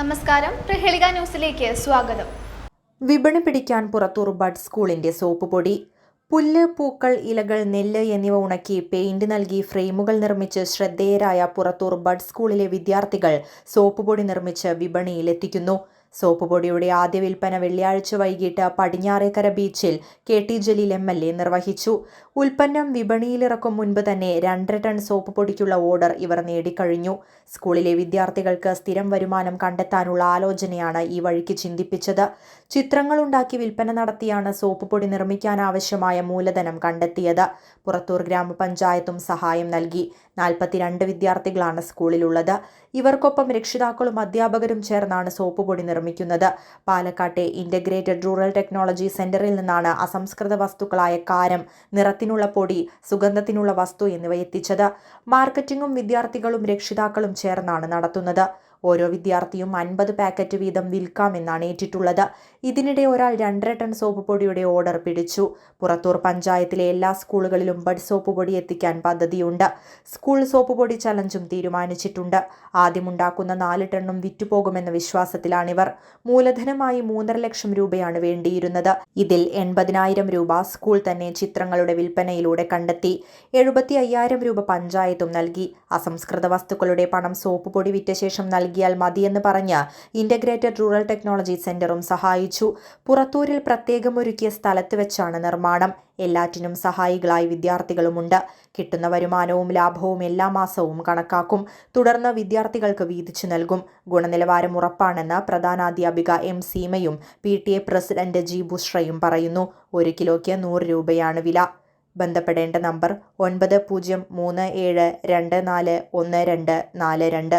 നമസ്കാരം. പ്രഹേളിക ന്യൂസിലേക്ക് സ്വാഗതം. വിപണി പിടിക്കാൻ പുറത്തൂർ ബഡ് സ്കൂളിന്റെ സോപ്പ് പൊടി പുല്ല് പൂക്കൾ ഇലകൾ നെല്ല് എന്നിവ ഉണക്കി പെയിന്റ് നൽകി ഫ്രെയിമുകൾ നിർമ്മിച്ച് ശ്രദ്ധേയരായ പുറത്തൂർ ബഡ് സ്കൂളിലെ വിദ്യാർത്ഥികൾ സോപ്പ് പൊടി നിർമ്മിച്ച് വിപണിയിലെത്തിക്കുന്നു. സോപ്പ് പൊടിയുടെ ആദ്യ വിൽപ്പന വെള്ളിയാഴ്ച വൈകിട്ട് പടിഞ്ഞാറേക്കര ബീച്ചിൽ K T Jaleel M L A നിർവഹിച്ചു. ഉൽപ്പന്നം വിപണിയിലിറക്കും മുൻപ് തന്നെ രണ്ടര ടൺ സോപ്പ് പൊടിക്കുള്ള ഓർഡർ ഇവർ നേടിക്കഴിഞ്ഞു. സ്കൂളിലെ വിദ്യാർത്ഥികൾക്ക് സ്ഥിരം വരുമാനം കണ്ടെത്താനുള്ള ആലോചനയാണ് ഈ വഴിക്ക് ചിന്തിപ്പിച്ചത്. ചിത്രങ്ങളുണ്ടാക്കി വിൽപ്പന നടത്തിയാണ് സോപ്പ് പൊടി നിർമ്മിക്കാനാവശ്യമായ മൂലധനം കണ്ടെത്തിയത്. പുറത്തൂർ ഗ്രാമപഞ്ചായത്തും സഹായം നൽകി. നാൽപ്പത്തിരണ്ട് വിദ്യാർത്ഥികളാണ് സ്കൂളിലുള്ളത്. ഇവർക്കൊപ്പം രക്ഷിതാക്കളും അധ്യാപകരും ചേർന്നാണ് സോപ്പ് പൊടി നിർമ്മിക്കുന്നത് പാലക്കാട്ടെ ഇന്റഗ്രേറ്റഡ് റൂറൽ ടെക്നോളജി സെന്ററിൽ നിന്നാണ് അസംസ്കൃത വസ്തുക്കളായ കാരം നിറത്തിനുള്ള പൊടി സുഗന്ധത്തിനുള്ള വസ്തു എന്നിവ എത്തിച്ചത്. മാർക്കറ്റിംഗും വിദ്യാർത്ഥികളും രക്ഷിതാക്കളും ചേർന്നാണ് നടത്തുന്നത്. ഓരോ വിദ്യാർത്ഥിയും അൻപത് പാക്കറ്റ് വീതം വിൽക്കാമെന്നാണ് ഏറ്റിട്ടുള്ളത്. ഇതിനിടെ ഒരാൾ രണ്ടര ടൺ സോപ്പ് പൊടിയുടെ ഓർഡർ പിടിച്ചു. പുറത്തൂർ പഞ്ചായത്തിലെ എല്ലാ സ്കൂളുകളിലും ബഡ് സോപ്പ് പൊടി എത്തിക്കാൻ പദ്ധതിയുണ്ട്. സ്കൂൾ സോപ്പ് പൊടി ചലഞ്ചും തീരുമാനിച്ചിട്ടുണ്ട്. ആദ്യമുണ്ടാക്കുന്ന നാല് ടണ്ണും വിറ്റുപോകുമെന്ന വിശ്വാസത്തിലാണിവർ. മൂലധനമായി മൂന്നര ലക്ഷം രൂപയാണ് വേണ്ടിയിരുന്നത്. ഇതിൽ എൺപതിനായിരം രൂപ സ്കൂൾ തന്നെ ചിത്രങ്ങളുടെ വിൽപ്പനയിലൂടെ കണ്ടെത്തി. എഴുപത്തി അയ്യായിരം രൂപ പഞ്ചായത്തും നൽകി. അസംസ്കൃത വസ്തുക്കളുടെ പണം സോപ്പ് പൊടി വിറ്റ ശേഷം നൽകിയാൽ മതിയെന്ന് പറഞ്ഞ് ഇന്റഗ്രേറ്റഡ് റൂറൽ ടെക്നോളജി സെന്ററും സഹായിച്ചു. പുറത്തൂരിൽ പ്രത്യേകമൊരുക്കിയ സ്ഥലത്ത് വെച്ചാണ് നിർമ്മാണം. എല്ലാറ്റിനും സഹായികളായി വിദ്യാർത്ഥികളുമുണ്ട്. കിട്ടുന്ന വരുമാനവും ലാഭവും എല്ലാ മാസവും കണക്കാക്കും. തുടർന്ന് വിദ്യാർത്ഥികൾക്ക് വീതിച്ചു നൽകും. ഗുണനിലവാരം ഉറപ്പാണെന്ന് പ്രധാനാധ്യാപിക M സീമയും P T A president G ബുഷ്രയും പറയുന്നു. ഒരു കിലോയ്ക്ക് നൂറ് രൂപയാണ് വില. ബന്ധപ്പെടേണ്ട നമ്പർ ഒൻപത് പൂജ്യം മൂന്ന് ഏഴ് രണ്ട് നാല് ഒന്ന് രണ്ട് നാല് രണ്ട്.